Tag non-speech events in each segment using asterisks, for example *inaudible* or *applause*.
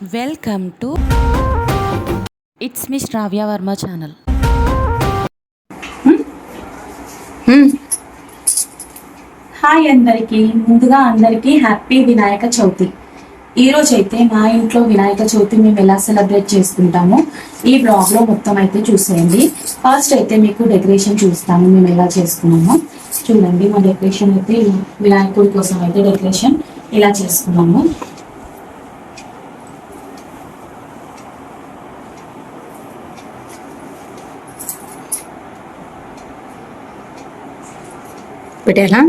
Welcome to it's me Shravya Varma channel. Hi అందరికీ ముందుగా అందరికీ హ్యాపీ వినాయక చవితి. ఈ రోజు అయితే మా ఇంట్లో వినాయక చవితి మేము ఎలా సెలబ్రేట్ చేసుకుంటామో ఈ బ్లాగ్లో మొత్తం అయితే చూసేయండి. ఫస్ట్ అయితే మీకు డెకరేషన్ చూస్తాను మేము ఎలా చేసుకున్నామో. చూడండి మా డెకరేషన్ అయితే వినాయకుడి కోసం అయితే డెకరేషన్ ఇలా చేసుకున్నాము. పెట్టేలా?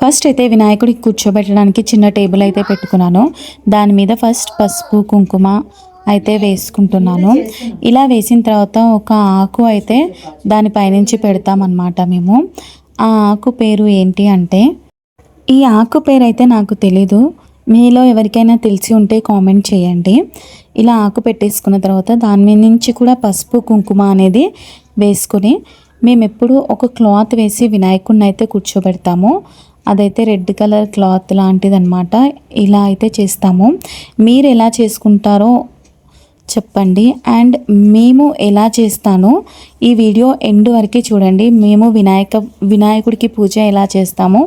ఫస్ట్ అయితే వినాయకుడికి కూర్చోబెట్టడానికి చిన్న టేబుల్ అయితే పెట్టుకున్నాను. దాని మీద ఫస్ట్ పసుపు కుంకుమ అయితే వేసుకుంటున్నాను. ఇలా వేసిన తర్వాత ఒక ఆకు అయితే దాని పైనుంచి పెడతామన్నమాట మేము. ఆ ఆకు పేరు ఏంటి అంటే? ఈ ఆకు పేరు అయితే నాకు తెలీదు. మీలో ఎవరికైనా తెలిసి ఉంటే కామెంట్ చేయండి. ఇలా ఆకు పెట్టేసుకున్న తర్వాత దాని మీద నుంచి కూడా పసుపు కుంకుమ అనేది వేసుకొని మేము ఎప్పుడు ఒక క్లాత్ వేసి వినాయకుడిని అయితే కూర్చోబెడతాము. అదైతే రెడ్ కలర్ క్లాత్ లాంటిది అనమాట ఇలా అయితే చేస్తాము. మీరు ఎలా చేసుకుంటారో చెప్పండి. అండ్ మేము ఎలా చేస్తానో ఈ వీడియో ఎండ్ వరకు చూడండి. మేము వినాయక వినాయకుడికి పూజ ఎలా చేస్తామో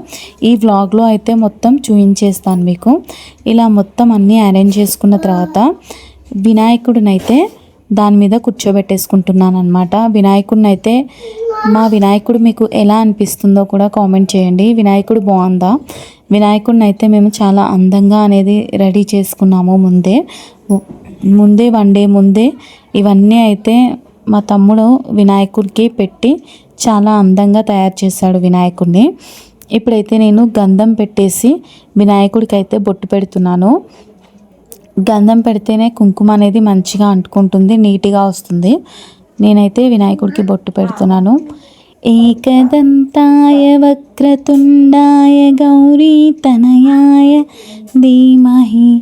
ఈ వ్లాగ్లో అయితే మొత్తం చూపించేస్తాను మీకు. ఇలా మొత్తం అన్నీ అరేంజ్ చేసుకున్న తర్వాత వినాయకుడినైతే దాని మీద కూర్చోబెట్టేసుకుంటున్నాను అనమాట వినాయకుడిని అయితే మా వినాయకుడు మీకు ఎలా అనిపిస్తుందో కూడా కామెంట్ చేయండి. వినాయకుడు బాగుందా? వినాయకుడిని అయితే మేము చాలా అందంగా అనేది రెడీ చేసుకున్నాము ముందే. ముందే వన్ డే ముందే ఇవన్నీ అయితే మా తమ్ముడు వినాయకుడికి పెట్టి చాలా అందంగా తయారు చేశాడు వినాయకుడిని. ఇప్పుడైతే నేను గంధం పెట్టేసి వినాయకుడికి అయితే బొట్టు పెడుతున్నాను. గంధం పెడితేనే కుంకుమ అనేది మంచిగా అంటుకుంటుంది నీట్గా వస్తుంది. నేనైతే వినాయకుడికి బొట్టు పెడుతున్నాను. ఏకదంతాయ వక్రతుండాయ గౌరీ తనయాయ ధీమహి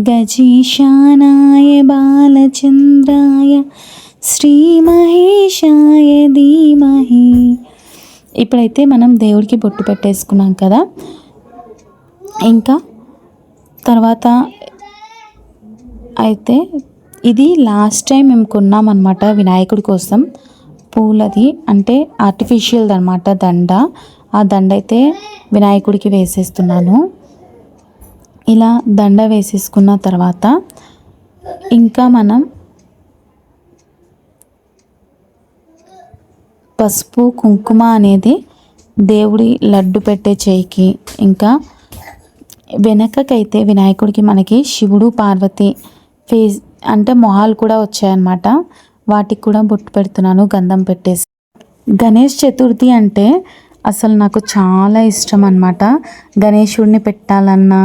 గజీశానాయ బాలచంద్రాయ శ్రీమహేశాయ ధీమహి. ఇప్పుడైతే మనం దేవుడికి బొట్టు పెట్టేసుకున్నాం కదా. ఇంకా తర్వాత అయితే ఇది లాస్ట్ టైం మేము కొన్నామన్నమాట వినాయకుడి కోసం. పూలది అంటే ఆర్టిఫిషియల్ది అనమాట దండ. ఆ దండ అయితే వినాయకుడికి వేసేస్తున్నాను. ఇలా దండ వేసేసుకున్న తర్వాత ఇంకా మనం పసుపు కుంకుమ అనేది దేవుడి లడ్డు పెట్టే చేయికి ఇంకా వెనకకైతే వినాయకుడికి మనకి శివుడు పార్వతి ఫేస్ అంటే మొహాలు కూడా వచ్చాయన్నమాట. వాటికి కూడా బొట్టు పెడుతున్నాను గంధం పెట్టేసి. గణేష్ చతుర్థి అంటే అసలు నాకు చాలా ఇష్టం అనమాట గణేశుడిని పెట్టాలన్నా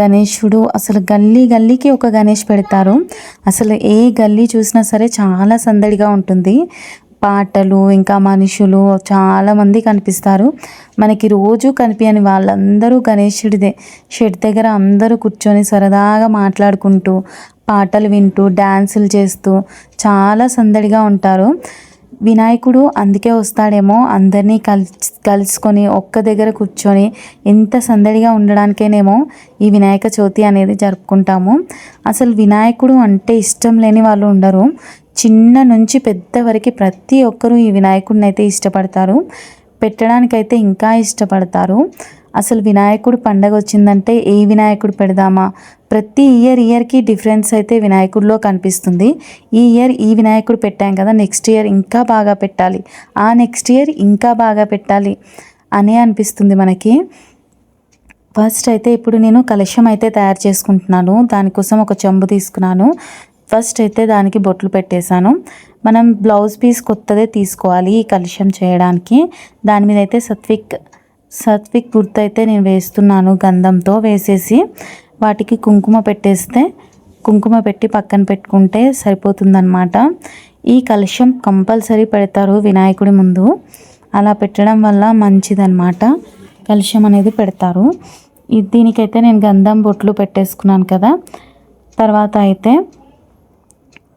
గణేశుడు అసలు గల్లీ గల్లీకి ఒక గణేష్ పెడతారు. అసలు ఏ గల్లీ చూసినా సరే చాలా సందడిగా ఉంటుంది. పాటలు ఇంకా మనుషులు చాలామంది కనిపిస్తారు. మనకి రోజు కనిపించని వాళ్ళందరూ గణేశుడిదే. షెడ్ దగ్గర అందరూ కూర్చొని సరదాగా మాట్లాడుకుంటూ పాటలు వింటూ డ్యాన్సులు చేస్తూ చాలా సందడిగా ఉంటారు. వినాయకుడు అందుకే వస్తాడేమో అందరినీ కలిసి కలుసుకొని ఒక్క దగ్గర కూర్చొని ఎంత సందడిగా ఉండడానికేనేమో ఈ వినాయక చవితి అనేది జరుపుకుంటాము. అసలు వినాయకుడు అంటే ఇష్టం లేని వాళ్ళు ఉండరు. చిన్న నుంచి పెద్ద వరకు ప్రతి ఒక్కరూ ఈ వినాయకుడిని అయితే ఇష్టపడతారు. పెట్టడానికైతే ఇంకా ఇష్టపడతారు. అసలు వినాయకుడు పండగ వచ్చిందంటే ఏ వినాయకుడు పెడదామా? ప్రతి ఇయర్ ఇయర్కి డిఫరెన్స్ అయితే వినాయకుడిలో కనిపిస్తుంది. ఈ ఇయర్ ఈ వినాయకుడు పెట్టాం కదా నెక్స్ట్ ఇయర్ ఇంకా బాగా పెట్టాలి. ఆ నెక్స్ట్ ఇయర్ ఇంకా బాగా పెట్టాలి అనే అనిపిస్తుంది మనకి. ఫస్ట్ అయితే ఇప్పుడు నేను కలశం అయితే తయారు చేసుకుంటున్నాను. దానికోసం ఒక చెంబు తీసుకున్నాను. ఫస్ట్ అయితే దానికి బొట్లు పెట్టేశాను. మనం బ్లౌజ్ పీస్ కొత్తదే తీసుకోవాలి ఈ కలుషం చేయడానికి. దాని మీద అయితే సత్విక్ సత్విక్ గుర్తు అయితే నేను వేస్తున్నాను గంధంతో వేసేసి. వాటికి కుంకుమ పెట్టేస్తే కుంకుమ పెట్టి పక్కన పెట్టుకుంటే సరిపోతుందన్నమాట. ఈ కలుషం కంపల్సరీ పెడతారు వినాయకుడి ముందు. అలా పెట్టడం వల్ల మంచిదన్నమాట. కలుషం అనేది పెడతారు. దీనికైతే నేను గంధం బొట్లు పెట్టేసుకున్నాను కదా. తర్వాత అయితే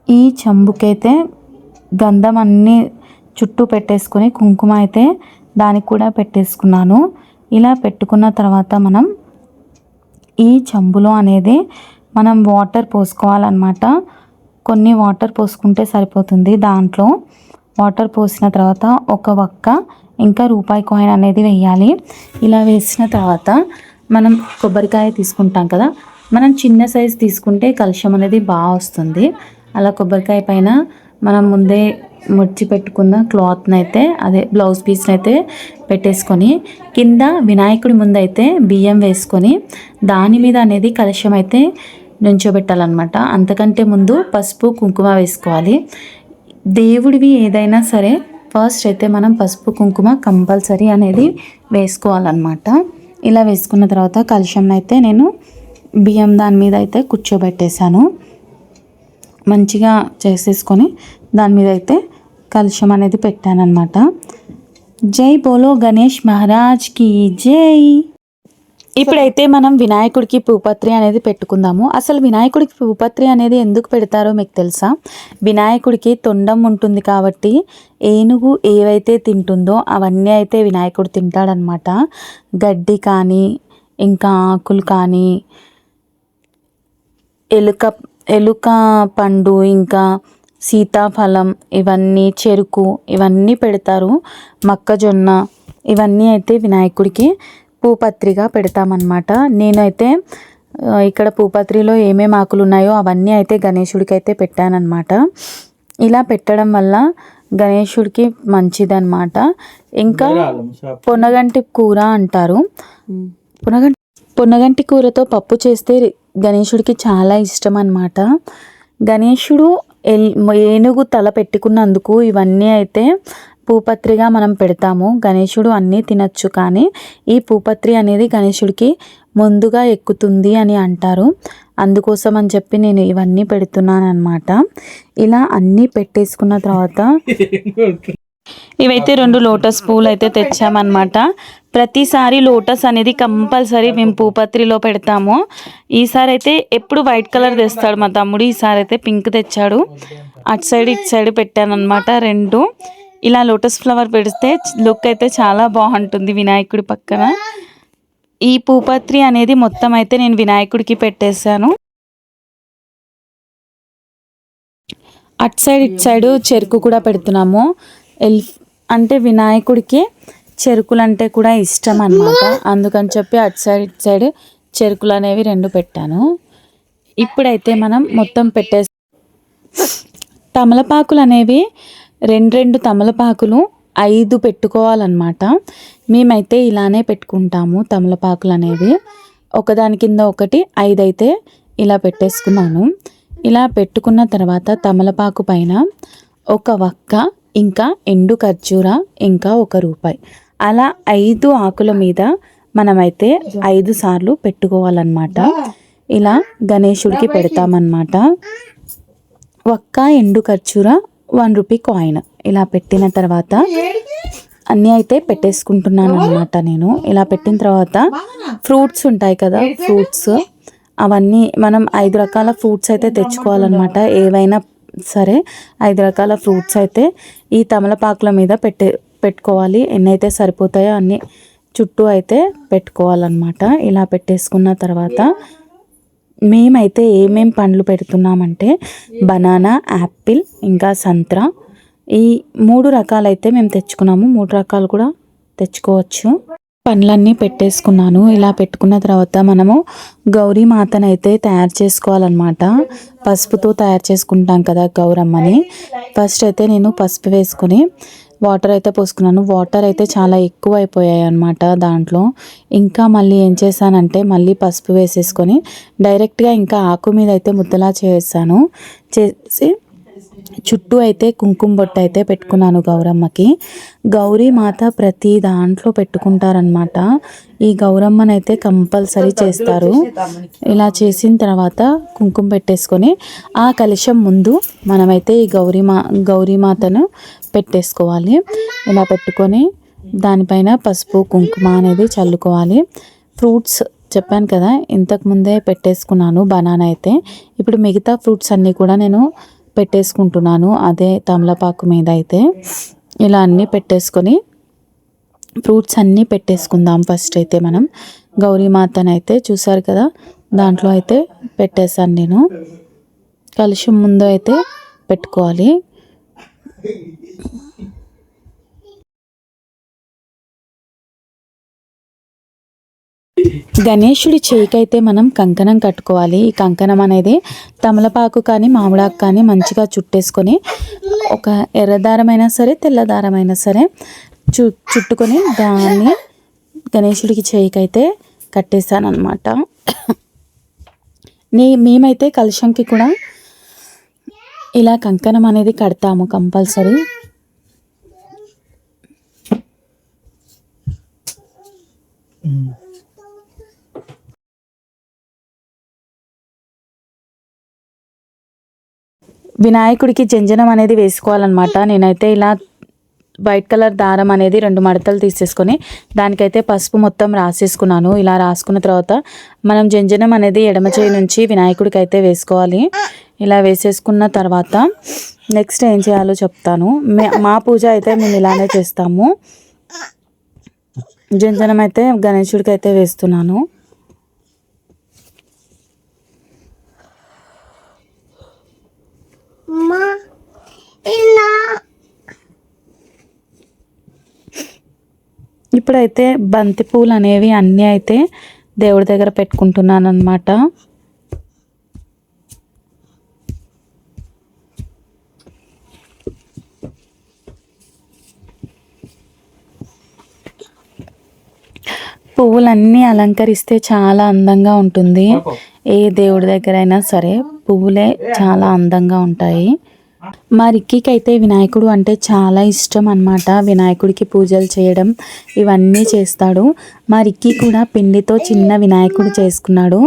ఈ చెంబుకైతే గంధం అన్నీ చుట్టూ పెట్టేసుకొని కుంకుమ అయితే దానికి కూడా పెట్టేసుకున్నాను. ఇలా పెట్టుకున్న తర్వాత మనం ఈ చెంబులో అనేది మనం వాటర్ పోసుకోవాలన్నమాట. కొన్ని వాటర్ పోసుకుంటే సరిపోతుంది దాంట్లో. వాటర్ పోసిన తర్వాత ఒక వక్క ఇంకా రూపాయి కాయిన్ అనేది వేయాలి. ఇలా వేసిన తర్వాత మనం కొబ్బరికాయ తీసుకుంటాం కదా మనం చిన్న సైజ్ తీసుకుంటే కలుషం అనేది బాగా వస్తుంది. అలా కొబ్బరికాయ పైన మనం ముందే ముడిచి పెట్టుకున్న క్లాత్ని అయితే అదే బ్లౌజ్ పీస్ని అయితే పెట్టేసుకొని కింద వినాయకుడి ముందు అయితే బియ్యం వేసుకొని దాని మీద అనేది కలశం అయితే నుంచోబెట్టాలన్నమాట. అంతకంటే ముందు పసుపు కుంకుమ వేసుకోవాలి. దేవుడివి ఏదైనా సరే ఫస్ట్ అయితే మనం పసుపు కుంకుమ కంపల్సరీ అనేది వేసుకోవాలన్నమాట. ఇలా వేసుకున్న తర్వాత కలుషంని అయితే నేను బియ్యం దాని మీద అయితే కూర్చోబెట్టేశాను. మంచిగా చేసేసుకొని దాని మీద అయితే కలుషం అనేది పెట్టానమాట జై బోలో గణేష్ మహారాజ్కి జై. ఇప్పుడైతే మనం వినాయకుడికి పూపత్రి అనేది పెట్టుకుందాము. అసలు వినాయకుడికి పూపత్రి అనేది ఎందుకు పెడతారో మీకు తెలుసా? వినాయకుడికి తొండం ఉంటుంది కాబట్టి ఏనుగు ఏవైతే తింటుందో అవన్నీ అయితే వినాయకుడు తింటాడనమాట గడ్డి కానీ ఇంకా ఆకులు కానీ ఎలుక ఎలుక పండు ఇంకా సీతాఫలం ఇవన్నీ చెరుకు ఇవన్నీ పెడతారు. మొక్కజొన్న ఇవన్నీ అయితే వినాయకుడికి పూపత్రిగా పెడతామన్నమాట. నేనైతే ఇక్కడ పూపత్రిలో ఏమేమి ఆకులు ఉన్నాయో అవన్నీ అయితే గణేశుడికి అయితే పెట్టానన్నమాట. ఇలా పెట్టడం వల్ల గణేశుడికి మంచిదన్నమాట. ఇంకా పొనగంటి కూర అంటారు. పునగంటి పునగంటి కూరతో పప్పు చేస్తే గణేశుడికి చాలా ఇష్టం అన్నమాట గణేశుడు ఎల్ ఏనుగు తల పెట్టుకున్నందుకు ఇవన్నీ అయితే పూపత్రిగా మనం పెడతాము. గణేశుడు అన్నీ తినచ్చు కానీ ఈ పూపత్రి అనేది గణేశుడికి ముందుగా ఎక్కుతుంది అని అంటారు. అందుకోసం అని చెప్పి నేను ఇవన్నీ పెడుతున్నాను అనమాట ఇలా అన్నీ పెట్టేసుకున్న తర్వాత *laughs* ఇవైతే రెండు లోటస్ పూలు అయితే తెచ్చామన్నమాట. ప్రతిసారి లోటస్ అనేది కంపల్సరీ మేము పూపత్రిలో పెడతాము. ఈసారి అయితే ఎప్పుడు వైట్ కలర్ తెస్తాడు మా తమ్ముడు. ఈసారి అయితే పింక్ తెచ్చాడు. అటు సైడ్ ఇటు సైడ్ పెట్టానమాట రెండు. ఇలా లోటస్ ఫ్లవర్ పెడితే లుక్ అయితే చాలా బాగుంటుంది వినాయకుడి పక్కన. ఈ పూపత్రి అనేది మొత్తం అయితే నేను వినాయకుడికి పెట్టేశాను. అటు సైడ్ ఇటు సైడ్ చెరుకు కూడా పెడుతున్నాము. ఎల్ అంటే వినాయకుడికి చెరుకులు అంటే కూడా ఇష్టం అన్నమాట అందుకని చెప్పి అటు సైడ్ ఇటు సైడ్ చెరుకులు అనేవి రెండు పెట్టాను. ఇప్పుడైతే మనం మొత్తం పెట్టే తమలపాకులు అనేవి రెండు రెండు తమలపాకులు ఐదు పెట్టుకోవాలన్నమాట. మేమైతే ఇలానే పెట్టుకుంటాము తమలపాకులు అనేవి ఒకదాని కింద ఒకటి ఐదు అయితే ఇలా పెట్టేసుకున్నాను. ఇలా పెట్టుకున్న తర్వాత తమలపాకు పైన ఒక వక్క ఇంకా ఎండు ఖర్జూర ఇంకా ఒక రూపాయి. అలా ఐదు ఆకుల మీద మనమైతే ఐదు సార్లు పెట్టుకోవాలన్నమాట. ఇలా గణేశుడికి పెడతామన్నమాట. ఒక్క ఎండు ఖర్జూర వన్ రూపీ కాయిన్. ఇలా పెట్టిన తర్వాత అన్నీ అయితే పెట్టేసుకుంటున్నాను అనమాట నేను. ఇలా పెట్టిన తర్వాత ఫ్రూట్స్ ఉంటాయి కదా ఫ్రూట్స్. అవన్నీ మనం ఐదు రకాల ఫ్రూట్స్ అయితే తెచ్చుకోవాలన్నమాట. ఏవైనా సరే ఐదు రకాల ఫ్రూట్స్ అయితే ఈ తమలపాకుల మీద పెట్టే పెట్టుకోవాలి. ఎన్నైతే సరిపోతాయో అన్ని చుట్టూ అయితే పెట్టుకోవాలన్నమాట. ఇలా పెట్టేసుకున్న తర్వాత మేమైతే ఏమేం పండ్లు పెడుతున్నామంటే బనానా యాపిల్ ఇంకా సంత్ర. ఈ మూడు రకాలైతే మేము తెచ్చుకున్నాము. మూడు రకాలు కూడా తెచ్చుకోవచ్చు. పండ్లన్నీ పెట్టేసుకున్నాను. ఇలా పెట్టుకున్న తర్వాత మనము గౌరీ మాతనైతే తయారు చేసుకోవాలన్నమాట. పసుపుతో తయారు చేసుకుంటాం కదా గౌరమ్మని. ఫస్ట్ అయితే నేను పసుపు వేసుకొని వాటర్ అయితే పోసుకున్నాను. వాటర్ అయితే చాలా ఎక్కువ అయిపోయాయి అనమాట దాంట్లో. ఇంకా మళ్ళీ ఏం చేశానంటే మళ్ళీ పసుపు వేసేసుకొని డైరెక్ట్గా ఇంకా ఆకు మీద అయితే ముద్దలా చేసాను. చేసి చుట్టూ అయితే కుంకుమ బొట్టు అయితే పెట్టుకున్నాను గౌరమ్మకి. గౌరీ మాత ప్రతి దాంట్లో పెట్టుకుంటారనమాట ఈ గౌరమ్మనైతే కంపల్సరీ చేస్తారు. ఇలా చేసిన తర్వాత కుంకుమ పెట్టేసుకొని ఆ కలశం ముందు మనమైతే ఈ గౌరీ మా గౌరీ మాతను పెట్టేసుకోవాలి. ఇలా పెట్టుకొని దానిపైన పసుపు కుంకుమ అనేది చల్లుకోవాలి. ఫ్రూట్స్ చెప్పాను కదా ఇంతకు ముందే పెట్టేసుకున్నాను బనానా అయితే. ఇప్పుడు మిగతా ఫ్రూట్స్ అన్నీ కూడా నేను పెట్టేసుకుంటున్నాను. అదే తమలపాకు మీద అయితే. ఇలా అన్నీ పెట్టేసుకొని ఫ్రూట్స్ అన్నీ పెట్టేసుకుందాం ఫస్ట్ అయితే మనం. గౌరీమాతనైతే అయితే చూసారు కదా దాంట్లో అయితే పెట్టేశాను నేను. కలుషం ముందు అయితే పెట్టుకోవాలి. గణేశుడి చేయికైతే మనం కంకణం కట్టుకోవాలి. ఈ కంకణం అనేది తమలపాకు కానీ మామిడాకు కానీ మంచిగా చుట్టేసుకొని ఒక ఎర్రదారమైనా సరే తెల్ల దారమైనా సరే చు చుట్టుకొని దాన్ని గణేశుడికి చేయికైతే కట్టేశాను అనమాట నీ మేమైతే కలుషంకి కూడా ఇలా కంకణం అనేది కడతాము కంపల్సరీ. వినాయకుడికి జంజనం అనేది వేసుకోవాలన్నమాట. నేనైతే ఇలా వైట్ కలర్ దారం అనేది రెండు మడతలు తీసేసుకొని దానికైతే పసుపు మొత్తం రాసేసుకున్నాను. ఇలా రాసుకున్న తర్వాత మనం జంజనం అనేది ఎడమ చేయి నుంచి వినాయకుడికి అయితే వేసుకోవాలి. ఇలా వేసేసుకున్న తర్వాత నెక్స్ట్ ఏం చేయాలో చెప్తాను. మా పూజ అయితే మేము ఇలానే చేస్తాము. జంజనం అయితే గణేశుడికి అయితే వేస్తున్నాను. ఇప్పుడైతే బంతి పూలు అనేవి అన్నీ అయితే దేవుడి దగ్గర పెట్టుకుంటున్నాను అనమాట పువ్వులన్నీ అలంకరిస్తే చాలా అందంగా ఉంటుంది. ఏ దేవుడి దగ్గర అయినా సరే పువ్వులే చాలా అందంగా ఉంటాయి. మా రిక్కీకి అయితే వినాయకుడు అంటే చాలా ఇష్టం అన్నమాట. వినాయకుడికి పూజలు చేయడం ఇవన్నీ చేస్తాడు. మా రిక్కీ కూడా పిండితో చిన్న వినాయకుడు చేసుకున్నాడు.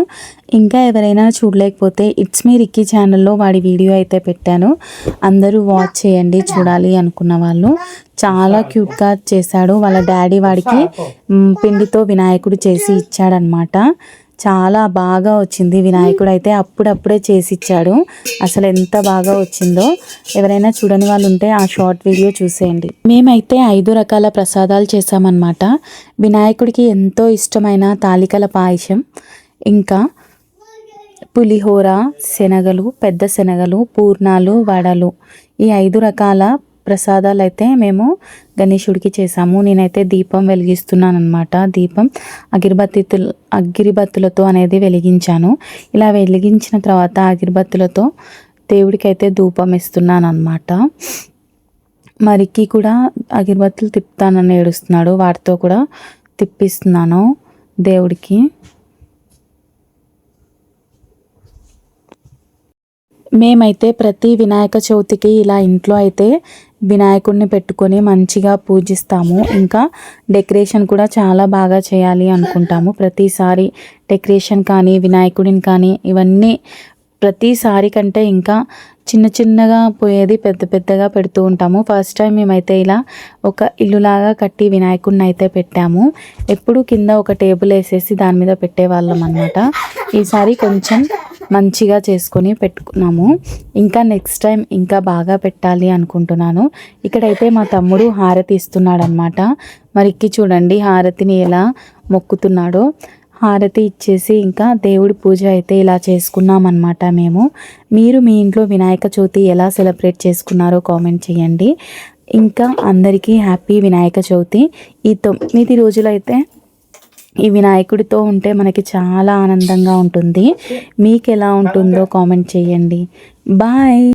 ఇంకా ఎవరైనా చూడలేకపోతే ఇట్స్ మీ రిక్కీ ఛానల్లో వాడి వీడియో అయితే పెట్టాను. అందరూ వాచ్ చేయండి చూడాలి అనుకున్న వాళ్ళు. చాలా క్యూట్గా చేశాడు. వాళ్ళ డాడీ వాడికి పిండితో వినాయకుడు చేసి ఇచ్చాడనమాట చాలా బాగా వచ్చింది వినాయకుడు అయితే అప్పుడప్పుడే చేసిచ్చాడు. అసలు ఎంత బాగా వచ్చిందో ఎవరైనా చూడని వాళ్ళు ఉంటే ఆ షార్ట్ వీడియో చూసేయండి. మేమైతే ఐదు రకాల ప్రసాదాలు చేసామన్నమాట వినాయకుడికి ఎంతో ఇష్టమైన తాలికల పాయసం ఇంకా పులిహోర శనగలు పెద్ద శనగలు పూర్ణాలు వడలు ఈ ఐదు రకాల ప్రసాదాలు అయితే మేము గణేశుడికి చేసాము. నేనైతే దీపం వెలిగిస్తున్నాను అనమాట దీపం అగిరిబత్తితులు అగిరిబత్తులతో అనేది వెలిగించాను. ఇలా వెలిగించిన తర్వాత అగిరిబత్తులతో దేవుడికి అయితే ధూపం ఇస్తున్నాను అనమాట మరికి కూడా అగిరిబత్తులు తిప్పుతానని ఏడుస్తున్నాడు. వాటితో కూడా తిప్పిస్తున్నాను దేవుడికి. మేమైతే ప్రతి వినాయక చవితికి ఇలా ఇంట్లో అయితే వినాయకుడిని పెట్టుకొని మంచిగా పూజిస్తాము. ఇంకా డెకరేషన్ కూడా చాలా బాగా చేయాలి అనుకుంటాము. ప్రతిసారి డెకరేషన్ కానీ వినాయకుడిని కానీ ఇవన్నీ ప్రతిసారి కంటే ఇంకా చిన్న చిన్నగా పోయేది పెద్ద పెద్దగా పెడుతూ ఉంటాము. ఫస్ట్ టైం మేమైతే ఇలా ఒక ఇల్లులాగా కట్టి వినాయకుడిని అయితే పెట్టాము. ఎప్పుడు కింద ఒక టేబుల్ వేసేసి దాని మీద పెట్టేవాళ్ళం అనమాట ఈసారి కొంచెం మంచిగా చేసుకొని పెట్టుకున్నాము. ఇంకా నెక్స్ట్ టైం ఇంకా బాగా పెట్టాలి అనుకుంటున్నాను. ఇక్కడైతే మా తమ్ముడు హారతి ఇస్తున్నాడు అనమాట మరికి చూడండి హారతిని ఎలా మొక్కుతున్నాడో. హారతి ఇచ్చేసి ఇంకా దేవుడి పూజ అయితే ఇలా చేసుకున్నామన్నమాట మేము. మీరు మీ ఇంట్లో వినాయక చవితి ఎలా సెలబ్రేట్ చేసుకున్నారో కామెంట్ చేయండి. ఇంకా అందరికీ హ్యాపీ వినాయక చవితి. ఈ తొమ్మిది రోజులైతే ఈ వినాయకుడితో ఉంటే మనకి చాలా ఆనందంగా ఉంటుంది. మీకు ఎలా ఉంటుందో కామెంట్ చేయండి. బాయ్.